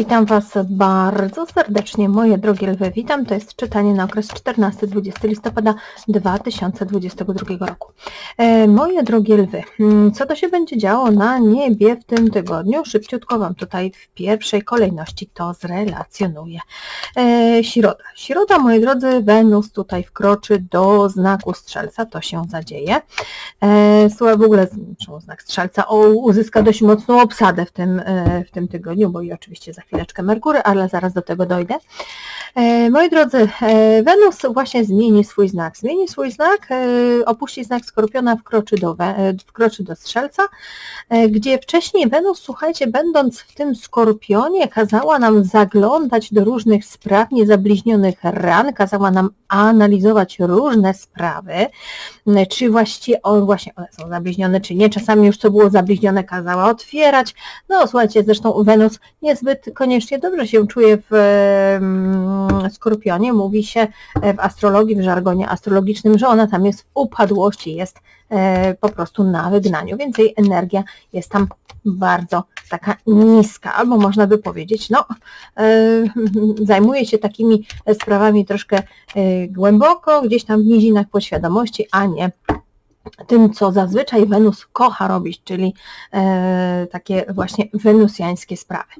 Witam Was bardzo serdecznie, moje drogie lwy. Witam, to jest czytanie na okres 14-20 listopada 2022 roku. E, moje drogie lwy, mm, co to się będzie działo na niebie w tym tygodniu? Szybciutko Wam tutaj w pierwszej kolejności to zrelacjonuję. E, środa. Środa, moi drodzy, Wenus tutaj wkroczy do znaku strzelca, to się zadzieje. E, słuchaj, w ogóle znak strzelca o, uzyska dość mocną obsadę w tym, e, w tym tygodniu, bo i oczywiście za chwileczkę Merkury, ale zaraz do tego dojdę. E, moi drodzy, e, Wenus właśnie zmieni swój znak. Zmieni swój znak, e, opuści znak Skorpiona, wkroczy do, wkroczy do Strzelca, gdzie wcześniej Wenus, słuchajcie, będąc w tym Skorpionie, kazała nam zaglądać do różnych spraw niezabliźnionych ran, kazała nam analizować różne sprawy, czy właściwie właśnie one są zabliźnione, czy nie. Czasami już co było zabliźnione kazała otwierać. No słuchajcie, zresztą Wenus niezbyt koniecznie dobrze się czuje w Skorpionie. Mówi się w astrologii, w żargonie astrologicznym, że ona tam jest w upadłości, jest e, po prostu na wygnaniu, więc jej energia jest tam bardzo taka niska, albo można by powiedzieć, no e, zajmuje się takimi sprawami troszkę e, głęboko, gdzieś tam w nizinach podświadomości, a nie tym, co zazwyczaj Wenus kocha robić, czyli e, takie właśnie wenusjańskie sprawy.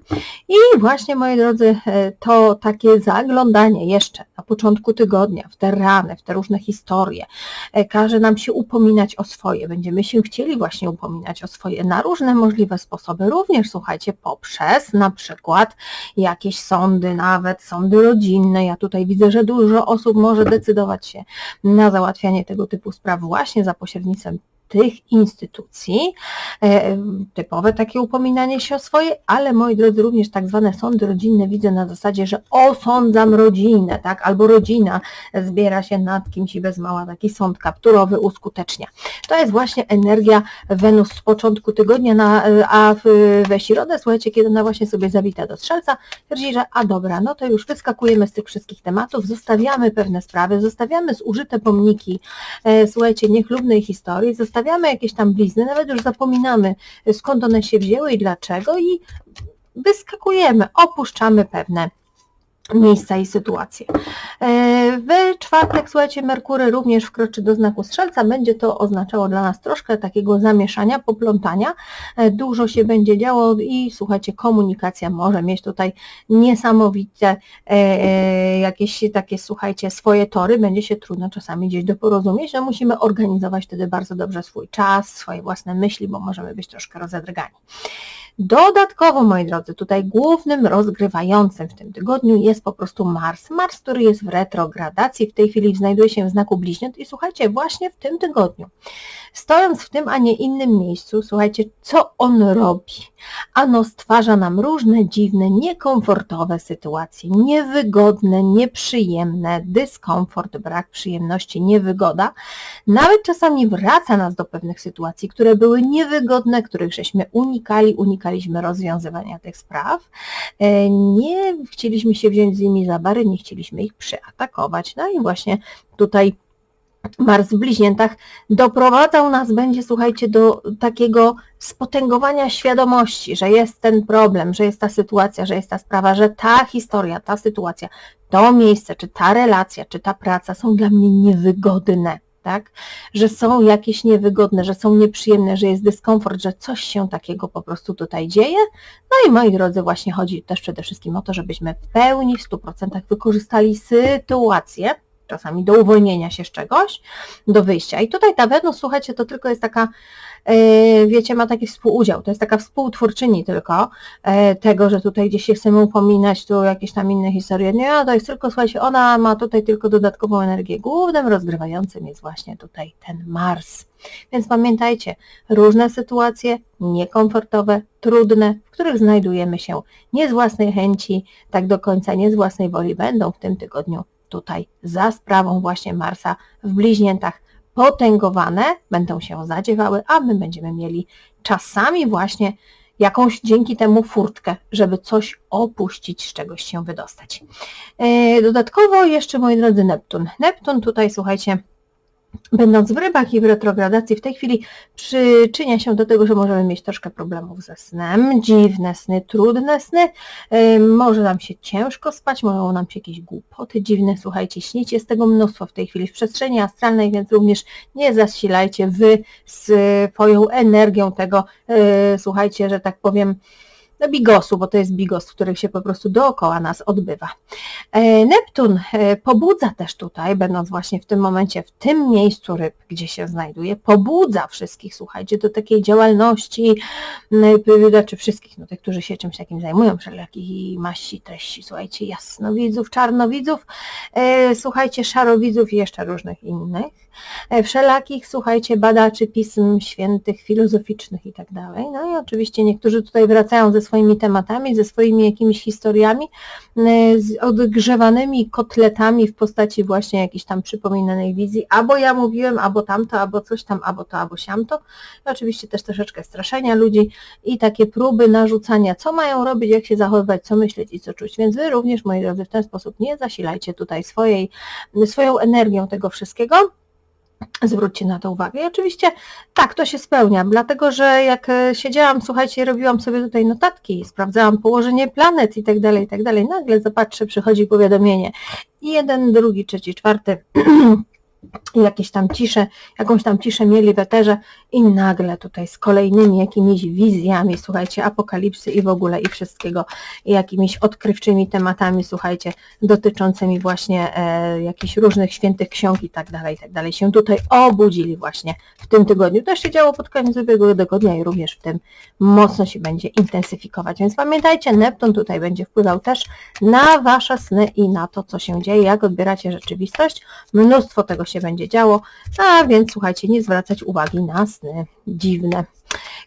I właśnie, moi drodzy, e, to takie zaglądanie jeszcze na początku tygodnia w te rany, w te różne historie, e, każe nam się upominać o swoje. Będziemy się chcieli właśnie upominać o swoje na różne możliwe sposoby, również słuchajcie, poprzez na przykład jakieś sądy, nawet sądy rodzinne. Ja tutaj widzę, że dużo osób może decydować się na załatwianie tego typu spraw właśnie za pośrednictwem pośrednictwem tych instytucji, e, typowe takie upominanie się o swoje, ale moi drodzy, również tak zwane sądy rodzinne widzę na zasadzie, że osądzam rodzinę, tak, albo rodzina zbiera się nad kimś i bez mała taki sąd kapturowy uskutecznia. To jest właśnie energia Wenus z początku tygodnia, na, a we środę, słuchajcie, kiedy ona właśnie sobie zawita do strzelca, twierdzi, że a dobra, no to już wyskakujemy z tych wszystkich tematów, zostawiamy pewne sprawy, zostawiamy zużyte pomniki, e, słuchajcie, niechlubnej historii, zostawiamy zostawiamy jakieś tam blizny, nawet już zapominamy skąd one się wzięły i dlaczego i wyskakujemy, opuszczamy pewne miejsca i sytuacje. E, w czwartek, słuchajcie, Merkury również wkroczy do znaku Strzelca. Będzie to oznaczało dla nas troszkę takiego zamieszania, poplątania. E, dużo się będzie działo i słuchajcie, komunikacja może mieć tutaj niesamowite e, jakieś takie, słuchajcie, swoje tory. Będzie się trudno czasami gdzieś doporozumieć, że musimy organizować wtedy bardzo dobrze swój czas, swoje własne myśli, bo możemy być troszkę rozedrgani. Dodatkowo, moi drodzy, tutaj głównym rozgrywającym w tym tygodniu jest po prostu Mars. Mars, który jest w retrogradacji, w tej chwili znajduje się w znaku bliźniąt i słuchajcie, właśnie w tym tygodniu, stojąc w tym, a nie innym miejscu, słuchajcie, co on robi? Ano stwarza nam różne dziwne, niekomfortowe sytuacje, niewygodne, nieprzyjemne, dyskomfort, brak przyjemności, niewygoda. Nawet czasami wraca nas do pewnych sytuacji, które były niewygodne, których żeśmy unikali, unikaliśmy rozwiązywania tych spraw. E, nie chcieliśmy się wziąć z nimi za bary, nie chcieliśmy ich przyatakować. No i właśnie tutaj Mars w bliźniętach doprowadzał nas będzie, słuchajcie, do takiego spotęgowania świadomości, że jest ten problem, że jest ta sytuacja, że jest ta sprawa, że ta historia, ta sytuacja, to miejsce, czy ta relacja, czy ta praca są dla mnie niewygodne, tak? Że są jakieś niewygodne, że są nieprzyjemne, że jest dyskomfort, że coś się takiego po prostu tutaj dzieje. No i moi drodzy, właśnie chodzi też przede wszystkim o to, żebyśmy w pełni, w 100% wykorzystali sytuację, czasami do uwolnienia się z czegoś, do wyjścia. I tutaj ta Wenus, słuchajcie, to tylko jest taka, wiecie, ma taki współudział, to jest taka współtwórczyni tylko e, tego, że tutaj gdzieś się chcemy upominać, tu jakieś tam inne historie. Nie, to jest tylko, słuchajcie, ona ma tutaj tylko dodatkową energię. Głównym rozgrywającym jest właśnie tutaj ten Mars. Więc pamiętajcie, różne sytuacje niekomfortowe, trudne, w których znajdujemy się nie z własnej chęci, tak do końca nie z własnej woli, będą w tym tygodniu tutaj za sprawą właśnie Marsa w bliźniętach potęgowane, będą się zadziewały, a my będziemy mieli czasami właśnie jakąś dzięki temu furtkę, żeby coś opuścić, z czegoś się wydostać. E, dodatkowo jeszcze, moi drodzy, Neptun. Neptun tutaj, słuchajcie, będąc w rybach i w retrogradacji w tej chwili przyczynia się do tego, że możemy mieć troszkę problemów ze snem, dziwne sny, trudne sny, może nam się ciężko spać, mogą nam się jakieś głupoty dziwne, słuchajcie, śnicie, jest tego mnóstwo w tej chwili w przestrzeni astralnej, więc również nie zasilajcie wy swoją energią tego, yy, słuchajcie, że tak powiem, no bigosu, bo to jest bigos, który się po prostu dookoła nas odbywa. E, Neptun e, pobudza też tutaj, będąc właśnie w tym momencie, w tym miejscu ryb, gdzie się znajduje, pobudza wszystkich, słuchajcie, do takiej działalności, znaczy wszystkich, no tych, którzy się czymś takim zajmują, wszelakich maści, treści, słuchajcie, jasnowidzów, czarnowidzów, e, słuchajcie, szarowidzów i jeszcze różnych innych, wszelakich, słuchajcie, badaczy pism świętych, filozoficznych i tak dalej. No i oczywiście niektórzy tutaj wracają ze swoimi tematami, ze swoimi jakimiś historiami, e, z odgrzewanymi kotletami w postaci właśnie jakiejś tam przypominanej wizji, albo ja mówiłem, albo tamto, albo coś tam, albo to, albo siamto. I oczywiście też troszeczkę straszenia ludzi i takie próby narzucania, co mają robić, jak się zachowywać, co myśleć i co czuć. Więc Wy również, moi drodzy, w ten sposób nie zasilajcie tutaj swojej, swoją energią tego wszystkiego, Zwróćcie na to uwagę. I oczywiście tak, to się spełnia, dlatego że jak e, siedziałam, słuchajcie, robiłam sobie tutaj notatki, sprawdzałam położenie planet i tak dalej, i tak dalej, nagle zobaczę, przychodzi powiadomienie. Jeden, drugi, trzeci, czwarty jakieś tam cisze, jakąś tam ciszę mieli w eterze i nagle tutaj z kolejnymi jakimiś wizjami, słuchajcie, apokalipsy i w ogóle i wszystkiego, i jakimiś odkrywczymi tematami, słuchajcie, dotyczącymi właśnie e, jakichś różnych świętych ksiąg i tak dalej, i tak dalej, się tutaj obudzili właśnie w tym tygodniu. Też się działo pod koniec ubiegłego tygodnia i również w tym mocno się będzie intensyfikować, więc pamiętajcie, Neptun tutaj będzie wpływał też na Wasze sny i na to, co się dzieje, jak odbieracie rzeczywistość. Mnóstwo tego się będzie działo, a więc słuchajcie, nie zwracać uwagi na sny dziwne.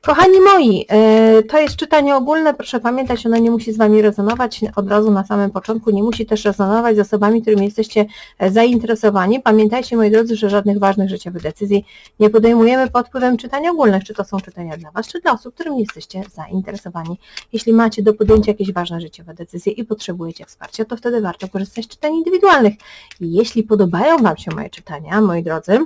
Kochani moi, e, to jest czytanie ogólne, proszę pamiętać, ono nie musi z Wami rezonować od razu na samym początku, nie musi też rezonować z osobami, którymi jesteście e, zainteresowani. Pamiętajcie, moi drodzy, że żadnych ważnych życiowych decyzji nie podejmujemy pod wpływem czytania ogólnych, czy to są czytania dla Was, czy dla osób, którymi jesteście zainteresowani. Jeśli macie do podjęcia jakieś ważne życiowe decyzje i potrzebujecie wsparcia, to wtedy warto korzystać z czytań indywidualnych. Jeśli podobają Wam się moje czytania, moi drodzy,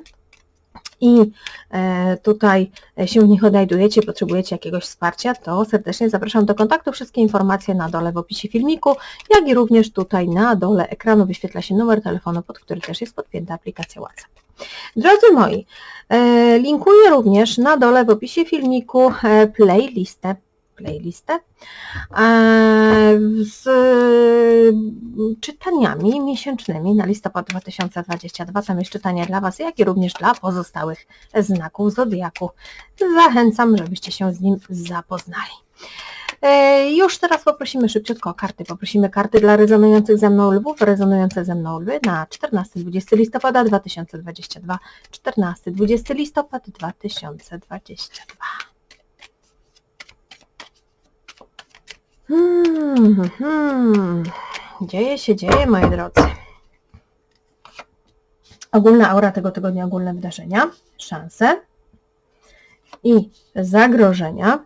i e, tutaj się w nich odnajdujecie, potrzebujecie jakiegoś wsparcia, to serdecznie zapraszam do kontaktu. Wszystkie informacje na dole w opisie filmiku, jak i również tutaj na dole ekranu wyświetla się numer telefonu, pod który też jest podpięta aplikacja WhatsApp. Drodzy moi, e, linkuję również na dole w opisie filmiku e, playlistę playlistę e, z czytaniami miesięcznymi na listopad 2022. Tam jest czytanie dla Was, jak i również dla pozostałych znaków Zodiaku. Zachęcam, żebyście się z nim zapoznali. E, już teraz poprosimy szybciutko o karty. Poprosimy karty dla rezonujących ze mną lwów, rezonujące ze mną lwy na 14-20 listopada 2022, 14-20 listopad 2022. Hmm, hmm. Dzieje się, dzieje, moi drodzy. Ogólna aura tego tygodnia, ogólne wydarzenia, szanse i zagrożenia.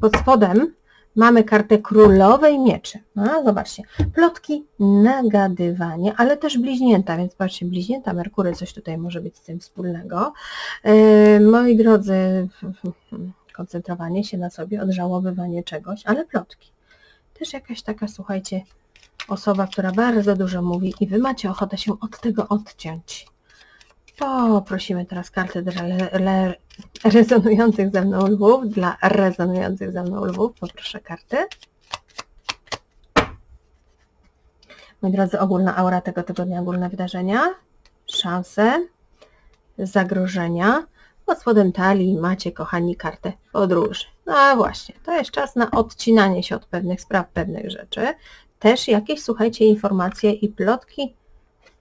Pod spodem mamy kartę królowej mieczy. A, zobaczcie, plotki, nagadywanie, ale też bliźnięta, więc patrzcie, bliźnięta Merkury, coś tutaj może być z tym wspólnego. Yy, moi drodzy, koncentrowanie się na sobie, odżałowywanie czegoś, ale plotki. Też jakaś taka, słuchajcie, osoba, która bardzo dużo mówi i Wy macie ochotę się od tego odciąć. Poprosimy teraz karty dla le, rezonujących ze mną lwów, dla rezonujących ze mną lwów. Poproszę karty. Moi drodzy, ogólna aura tego tygodnia, ogólne wydarzenia, szanse, zagrożenia, pod spodem talii macie, kochani, kartę podróży. No a właśnie, to jest czas na odcinanie się od pewnych spraw, pewnych rzeczy. Też jakieś, słuchajcie, informacje i plotki.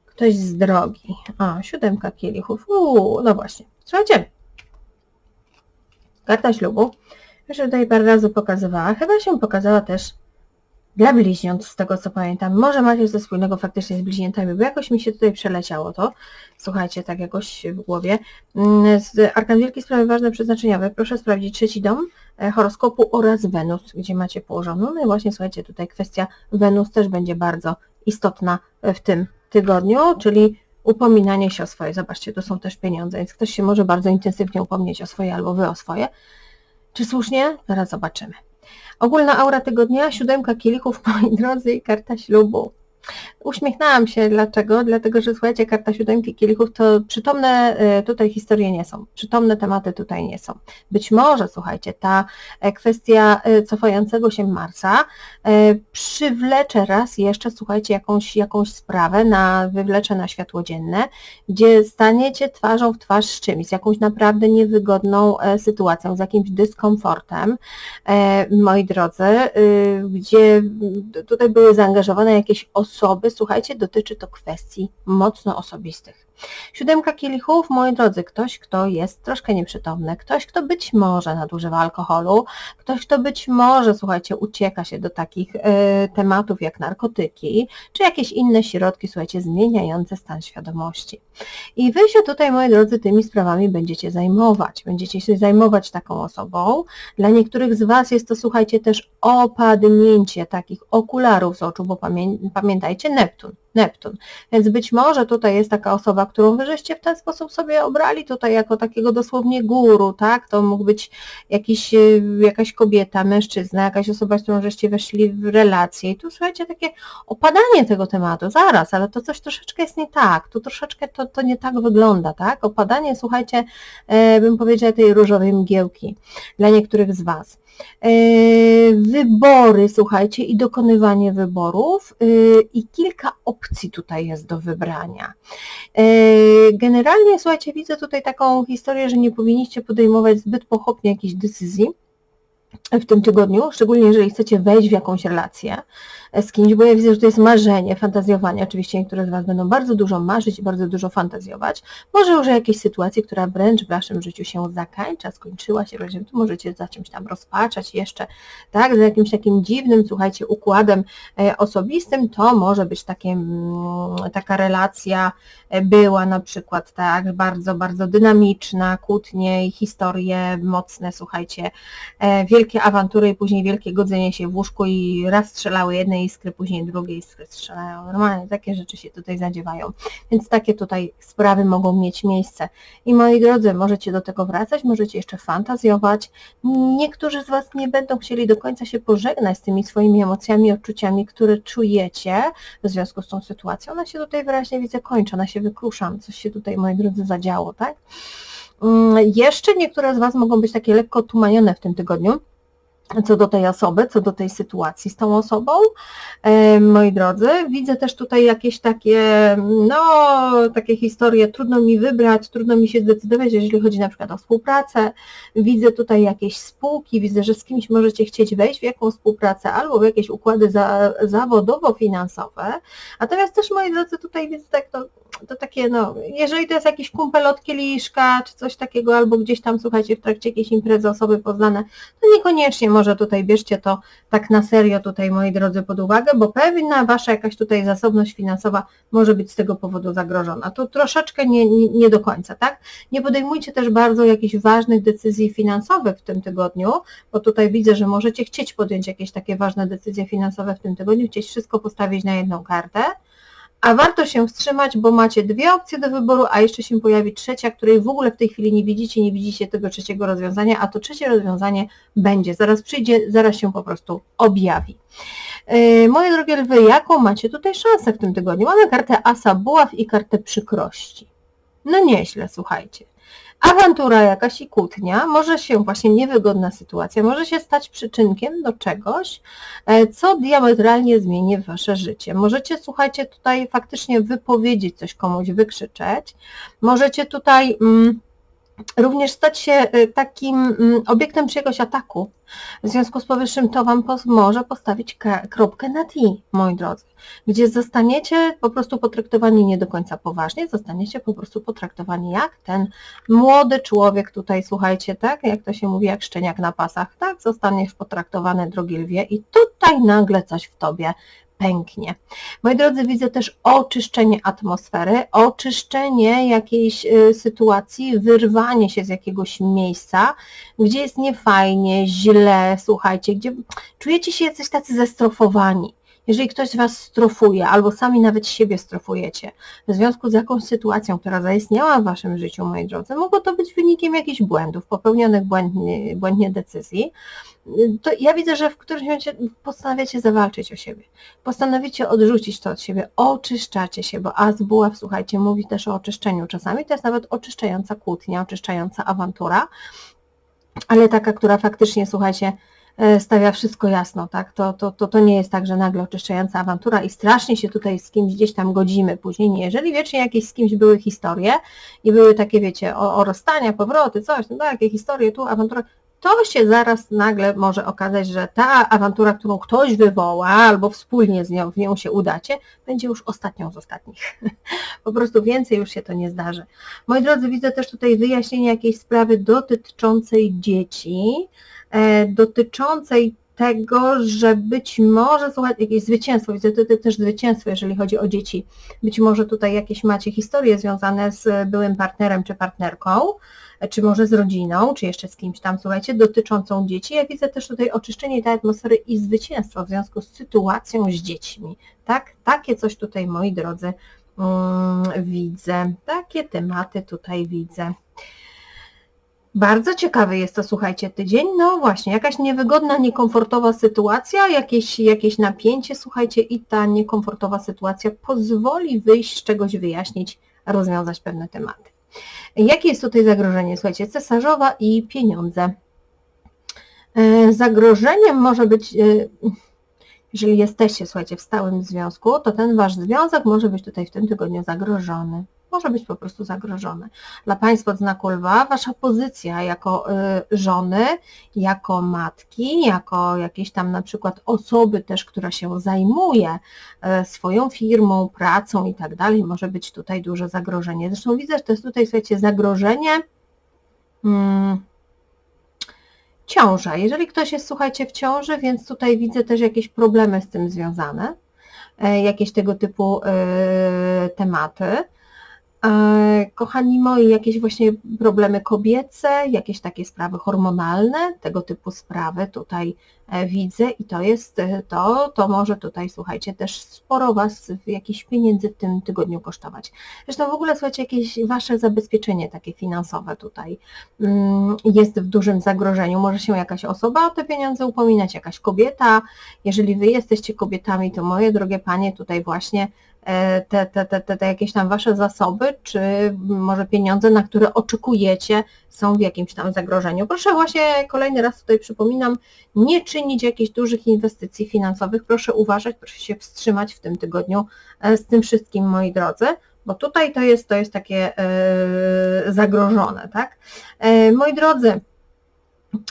Ktoś z drogi. A, siódemka kielichów. Uuu, no właśnie. Słuchajcie, karta ślubu, już tutaj parę razy pokazywała, chyba się pokazała też dla bliźniąt, z tego co pamiętam. Może macie ze wspólnego faktycznie z bliźniętami, bo jakoś mi się tutaj przeleciało to. Słuchajcie, tak jakoś w głowie. Mm, z Arkan Wielkiej Sprawy Ważne Przeznaczeniowe proszę sprawdzić trzeci dom e, horoskopu oraz Wenus, gdzie macie położoną. No i właśnie słuchajcie, tutaj kwestia Wenus też będzie bardzo istotna w tym tygodniu, czyli upominanie się o swoje. Zobaczcie, tu są też pieniądze, więc ktoś się może bardzo intensywnie upomnieć o swoje albo wy o swoje. Czy słusznie? Zaraz zobaczymy. Ogólna aura tygodnia, siódemka kielichów, moi drodzy, i karta ślubu. Uśmiechnęłam się. Dlaczego? Dlatego, że słuchajcie, karta siódemki kielichów to przytomne e, tutaj historie nie są. Przytomne tematy tutaj nie są. Być może, słuchajcie, ta e, kwestia e, cofającego się Marsa przywlecze raz jeszcze, słuchajcie, jakąś, jakąś sprawę, na, wywlecze na światło dzienne, gdzie staniecie twarzą w twarz z czymś, z jakąś naprawdę niewygodną sytuacją, z jakimś dyskomfortem, moi drodzy, gdzie tutaj były zaangażowane jakieś osoby, słuchajcie, dotyczy to kwestii mocno osobistych. Siódemka kielichów, moi drodzy, ktoś, kto jest troszkę nieprzytomny, ktoś, kto być może nadużywa alkoholu, ktoś, kto być może, słuchajcie, ucieka się do takich y, tematów jak narkotyki, czy jakieś inne środki, słuchajcie, zmieniające stan świadomości. I wy się tutaj, moi drodzy, tymi sprawami będziecie zajmować. Będziecie się zajmować taką osobą. Dla niektórych z Was jest to, słuchajcie, też opadnięcie takich okularów z oczu, bo pamię pamiętajcie, Neptun. Neptun. Więc być może tutaj jest taka osoba, którą wy żeście w ten sposób sobie obrali tutaj jako takiego dosłownie guru, tak? To mógł być jakiś, y, jakaś kobieta, mężczyzna, jakaś osoba, z którą żeście weszli w relację. I tu słuchajcie, takie opadanie tego tematu, zaraz, ale to coś troszeczkę jest nie tak, tu troszeczkę to, to nie tak wygląda, tak? Opadanie, słuchajcie, e, bym powiedziała tej różowej mgiełki dla niektórych z Was. E, wybory, słuchajcie, i dokonywanie wyborów e, i kilka opcji tutaj jest do wybrania. Generalnie, słuchajcie, widzę tutaj taką historię, że nie powinniście podejmować zbyt pochopnie jakichś decyzji, w tym tygodniu, szczególnie jeżeli chcecie wejść w jakąś relację z kimś, bo ja widzę, że to jest marzenie, fantazjowanie. Oczywiście niektóre z Was będą bardzo dużo marzyć bardzo dużo fantazjować. Może już o jakiejś sytuacji, która wręcz w Waszym życiu się zakańcza, skończyła się, tu możecie za czymś tam rozpaczać jeszcze, tak, za jakimś takim dziwnym, słuchajcie, układem e, osobistym, to może być takie, mm, taka relacja e, była na przykład tak, bardzo, bardzo dynamiczna, kłótnie i historie mocne, słuchajcie, e, wielkie awantury i później wielkie godzenie się w łóżku i raz strzelały jednej iskry, później drugiej iskry strzelają. Normalnie takie rzeczy się tutaj zadziewają. Więc takie tutaj sprawy mogą mieć miejsce. I moi drodzy, możecie do tego wracać, możecie jeszcze fantazjować. Niektórzy z Was nie będą chcieli do końca się pożegnać z tymi swoimi emocjami, odczuciami, które czujecie w związku z tą sytuacją. Ona się tutaj wyraźnie widzę kończy, ona się wykrusza, coś się tutaj, moi drodzy, zadziało, tak? Mm, jeszcze niektóre z Was mogą być takie lekko tumanione w tym tygodniu, co do tej osoby, co do tej sytuacji z tą osobą. E, moi drodzy, widzę też tutaj jakieś takie, no, takie historie, trudno mi wybrać, trudno mi się zdecydować, jeżeli chodzi na przykład o współpracę. Widzę tutaj jakieś spółki, widzę, że z kimś możecie chcieć wejść w jakąś współpracę albo w jakieś układy za, zawodowo-finansowe. Natomiast też, moi drodzy, tutaj widzę tak, to, to takie, no, jeżeli to jest jakiś kumpel od kieliszka, czy coś takiego, albo gdzieś tam, słuchajcie, w trakcie jakiejś imprezy osoby poznane, to niekoniecznie może tutaj bierzcie to tak na serio tutaj, moi drodzy, pod uwagę, bo pewna Wasza jakaś tutaj zasobność finansowa może być z tego powodu zagrożona. To troszeczkę nie, nie, nie do końca, tak? Nie podejmujcie też bardzo jakichś ważnych decyzji finansowych w tym tygodniu, bo tutaj widzę, że możecie chcieć podjąć jakieś takie ważne decyzje finansowe w tym tygodniu, chcieć wszystko postawić na jedną kartę, a warto się wstrzymać, bo macie dwie opcje do wyboru, a jeszcze się pojawi trzecia, której w ogóle w tej chwili nie widzicie, nie widzicie tego trzeciego rozwiązania, a to trzecie rozwiązanie będzie, zaraz przyjdzie, zaraz się po prostu objawi. Yy, moje drogie lwy, jaką macie tutaj szansę w tym tygodniu? Mamy kartę Asa Buław i kartę przykrości. No nieźle, słuchajcie awantura jakaś i kłótnia, może się właśnie niewygodna sytuacja, może się stać przyczynkiem do czegoś, e, co diametralnie zmieni Wasze życie. Możecie, słuchajcie, tutaj faktycznie wypowiedzieć coś komuś, wykrzyczeć. Możecie tutaj... Mm, również stać się y, takim mm, obiektem czyjegoś ataku. W związku z powyższym to Wam może postawić kropkę na T, moi drodzy, gdzie zostaniecie po prostu potraktowani nie do końca poważnie, zostaniecie po prostu potraktowani jak ten młody człowiek tutaj, słuchajcie, tak, jak to się mówi, jak szczeniak na pasach, tak, zostaniesz potraktowany, drogi lwie, i tutaj nagle coś w Tobie pęknie. Moi drodzy, widzę też oczyszczenie atmosfery, oczyszczenie jakiejś y, sytuacji, wyrwanie się z jakiegoś miejsca, gdzie jest niefajnie, źle, słuchajcie, gdzie czujecie się jacyś tacy zestrofowani. Jeżeli ktoś z Was strofuje, albo sami nawet siebie strofujecie, w związku z jakąś sytuacją, która zaistniała w Waszym życiu, moi drodzy, mogło to być wynikiem jakichś błędów, popełnionych błędnie, błędnie decyzji, to ja widzę, że w którymś momencie postanawiacie zawalczyć o siebie. Postanowicie odrzucić to od siebie, oczyszczacie się, bo Azbuław, słuchajcie, mówi też o oczyszczeniu czasami, to jest nawet oczyszczająca kłótnia, oczyszczająca awantura, ale taka, która faktycznie, słuchajcie, stawia wszystko jasno, tak? To, to, to, to nie jest tak, że nagle oczyszczająca awantura i strasznie się tutaj z kimś gdzieś tam godzimy później. Nie, jeżeli wiecznie jakieś z kimś były historie i były takie, wiecie, o, o rozstania, powroty, coś, no takie historie, tu awantura, to się zaraz nagle może okazać, że ta awantura, którą ktoś wywoła, albo wspólnie z nią, w nią się udacie, będzie już ostatnią z ostatnich. Po prostu więcej już się to nie zdarzy. Moi drodzy, widzę też tutaj wyjaśnienie jakiejś sprawy dotyczącej dzieci, e, dotyczącej tego, że być może, słuchajcie, jakieś zwycięstwo, widzę tutaj też zwycięstwo, jeżeli chodzi o dzieci. Być może tutaj jakieś macie historie związane z byłym partnerem czy partnerką, czy może z rodziną, czy jeszcze z kimś tam, słuchajcie, dotyczącą dzieci. Ja widzę też tutaj oczyszczenie tej atmosfery i zwycięstwo w związku z sytuacją z dziećmi. Tak? Takie coś tutaj, moi drodzy, mm, widzę. Takie tematy tutaj widzę. Bardzo ciekawy jest to, słuchajcie, tydzień. No właśnie, jakaś niewygodna, niekomfortowa sytuacja, jakieś, jakieś napięcie, słuchajcie, i ta niekomfortowa sytuacja pozwoli wyjść z czegoś, wyjaśnić, rozwiązać pewne tematy. Jakie jest tutaj zagrożenie? Słuchajcie, cesarzowa i pieniądze. E, zagrożeniem może być, e, jeżeli jesteście, słuchajcie, w stałym związku, to ten wasz związek może być tutaj w tym tygodniu zagrożony może być po prostu zagrożone. Dla Państwa od znaku lwa Wasza pozycja jako y, żony, jako matki, jako jakiejś tam na przykład osoby też, która się zajmuje y, swoją firmą, pracą i tak dalej, może być tutaj duże zagrożenie. Zresztą widzę, że to jest tutaj, słuchajcie, zagrożenie hmm, ciąża. Jeżeli ktoś jest, słuchajcie, w ciąży, więc tutaj widzę też jakieś problemy z tym związane, e, jakieś tego typu y, tematy. Kochani moi, jakieś właśnie problemy kobiece, jakieś takie sprawy hormonalne, tego typu sprawy tutaj e, widzę i to jest e, to, to może tutaj, słuchajcie, też sporo Was jakichś pieniędzy w tym tygodniu kosztować. Zresztą w ogóle, słuchajcie, jakieś Wasze zabezpieczenie takie finansowe tutaj mm, jest w dużym zagrożeniu. Może się jakaś osoba o te pieniądze upominać, jakaś kobieta. Jeżeli Wy jesteście kobietami, to moje drogie Panie, tutaj właśnie E, te, te, te, te, te jakieś tam wasze zasoby, czy może pieniądze, na które oczekujecie, są w jakimś tam zagrożeniu. Proszę właśnie, kolejny raz tutaj przypominam, nie czynić jakichś dużych inwestycji finansowych, proszę uważać, proszę się wstrzymać w tym tygodniu e, z tym wszystkim, moi drodzy, bo tutaj to jest, to jest takie e, zagrożone, tak? E, moi drodzy,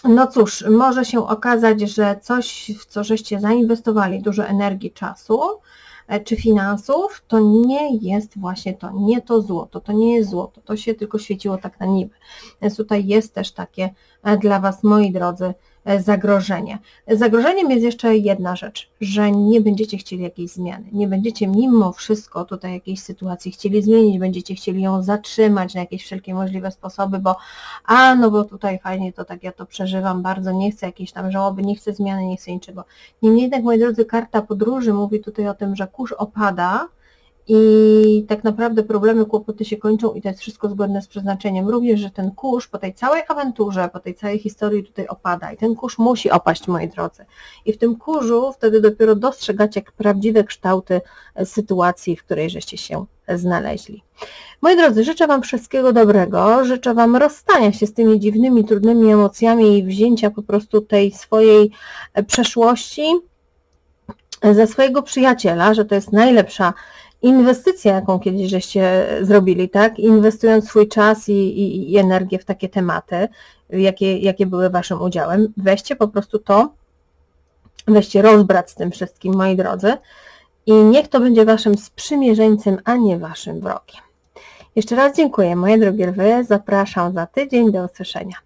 no cóż, może się okazać, że coś, w co żeście zainwestowali dużo energii, czasu, E, czy finansów, to nie jest właśnie to, nie to złoto, to nie jest złoto, to się tylko świeciło tak na niby. Więc tutaj jest też takie e, dla Was, moi drodzy, E, zagrożenie. Zagrożeniem jest jeszcze jedna rzecz, że nie będziecie chcieli jakiejś zmiany, nie będziecie mimo wszystko tutaj jakiejś sytuacji chcieli zmienić, będziecie chcieli ją zatrzymać na jakieś wszelkie możliwe sposoby, bo a no bo tutaj fajnie to tak ja to przeżywam bardzo, nie chcę jakiejś tam żałoby, nie chcę zmiany, nie chcę niczego. Niemniej jednak, moi drodzy, karta podróży mówi tutaj o tym, że kurz opada, i tak naprawdę problemy, kłopoty się kończą i to jest wszystko zgodne z przeznaczeniem. Również, że ten kurz po tej całej awanturze, po tej całej historii tutaj opada i ten kurz musi opaść, moi drodzy. I w tym kurzu wtedy dopiero dostrzegacie prawdziwe kształty e, sytuacji, w której żeście się znaleźli. Moi drodzy, życzę Wam wszystkiego dobrego, życzę Wam rozstania się z tymi dziwnymi, trudnymi emocjami i wzięcia po prostu tej swojej e, przeszłości e, ze swojego przyjaciela, że to jest najlepsza inwestycja, jaką kiedyś żeście zrobili, tak? Inwestując swój czas i, i, i energię w takie tematy, jakie, jakie były Waszym udziałem, weźcie po prostu to, weźcie rozbrat z tym wszystkim, moi drodzy, i niech to będzie Waszym sprzymierzeńcem, a nie Waszym wrogiem. Jeszcze raz dziękuję, moje drogie lwy, zapraszam za tydzień, do usłyszenia.